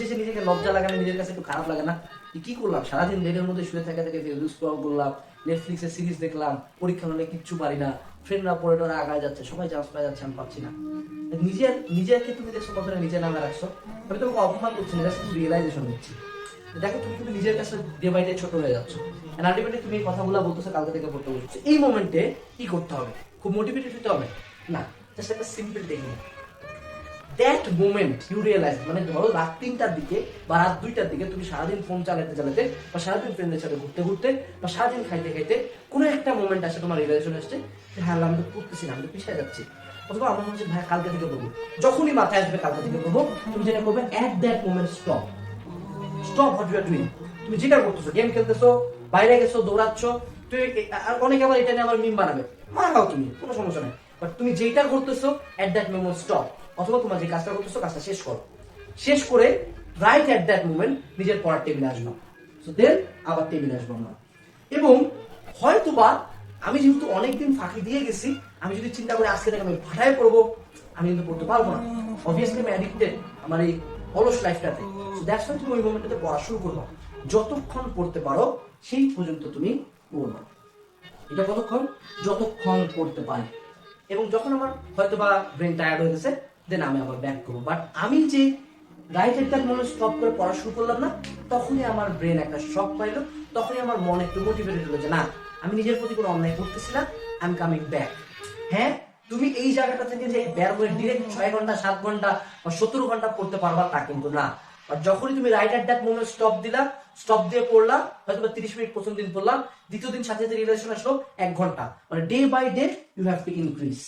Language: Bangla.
শেষে নিজেকে লজ্জা লাগে না, নিজের কাছে একটু খারাপ লাগে না। কি করলাম? সারাদিন বেডের মধ্যে শুয়ে থেকে থেকে ফেসবুক স্ক্রল করলাম নেটফ্লিক্সের সিরিজ দেখলাম, পরীক্ষা হলে কিচ্ছু পারি না ফ্রেন্ডরা পড়ে টরে আগায় যাচ্ছে, সবাই চান্স পাই যাচ্ছে, আমি পাচ্ছি না। নিজের নিজেকে তুমি দেখছ কতটা নিজের নামে রাখছো? আমি তোমাকে অপমান করছি না জাস্ট রিয়েলাইজেশন দিচ্ছি। দেখো, তুমি কিন্তু নিজের কাছে ডে বাই ডে ছোট হয়ে যাচ্ছ। এন্ড আলটিমেটলি তুমি এই কথাগুলো বলতেছো, কালকে থেকে পড়তে বলছো এই মোমেন্টে কি করতে হবে? খুব মোটিভেটেড হতে হবে? না জাস্ট একটা simple technique that moment you realise মানে ধরো রাত তিনটার দিকে বা রাত দুইটার দিকে তুমি সারাদিন ফোন চালাতে চালাতে বা সারাদিন ফ্রেন্ডের সাথে ঘুরতে ঘুরতে বা সারাদিন খাইতে খাইতে কোনো একটা মোমেন্ট আসে তোমার রিয়েলাইজেশন আসছে হ্যাঁ আমি তো পড়তেছি না, আমি তো পিছিয়ে যাচ্ছি। অথবা আমার মনে হচ্ছে, ভাই, কালকে থেকে পড়ব যখনই মাথায় আসবে কালকে থেকে পড়ব তুমি যেটা করবে at that moment stop stop what you doing তুমি যেটা করতেছো গেম খেলতেছো, বাইরে গেছো, দৌড়াচ্ছ আর অনেকে আবার এটা নিয়ে আবার মিম বানাবে। মারাও তুমি, কোনো সমস্যা নেই। বাট তুমি যেটা করতেছো এট দ্যাট মোমেন্ট স্টপ অথবা তোমার যে কাজটা করতেছো, কাজটা শেষ করো। শেষ করে রাইট এট দ্যাট মোমেন্ট নিজের পড়ার টেবিলে আসব। সো দেন আবার টেবিলে আসব আমরা। এবং হয়তোবা আমি যেহেতু অনেকদিন ফাঁকি দিয়ে গেছি, আমি যদি চিন্তা করি আজকে থেকে আমি ভাটায় পড়ব, আমি কিন্তু পড়তে পারব না। অবভিয়াসলি আমি অ্যাডিক্টেড আমার এই অলস লাইফটাতে দ্যাটস ওয়াই তুমি ওই মোমেন্টটাতে পড়া শুরু করব। যতক্ষণ পড়তে পারো, সেই পর্যন্ত তুমি পড়বা এটা কতক্ষণ? যতক্ষণ পড়তে পারি। এবং যখন আমার হয়তো বা ব্রেন টায়ার্ড হয়ে গেছে দেন আমি আবার ব্যাক করব। বাট আমি যে দ্যাট স্টপ করে পড়া শুরু করলাম না, তখনই আমার ব্রেন একটা পাইলো, তখনই আমার মন একটু মোটিভেটেড হলো যে, না, আমি নিজের প্রতি কোনো অন্যায় করতেছি না আই এম কামিং ব্যাক হ্যাঁ তুমি এই জায়গাটা থেকে যে বের ডিরেক্ট ছয় ঘণ্টা, সাত ঘণ্টা বা সতেরো ঘণ্টা পড়তে পারবা তা কিন্তু না। আর যখনই তুমি right at that moment stop দিলা স্টপ দিয়ে পড়লাম হয়তো তিরিশ মিনিট প্রথম দিন পড়লাম, দ্বিতীয় দিন সাথে সাথে রিলেশন আসলো এক ঘণ্টা। মানে day by day you have to increase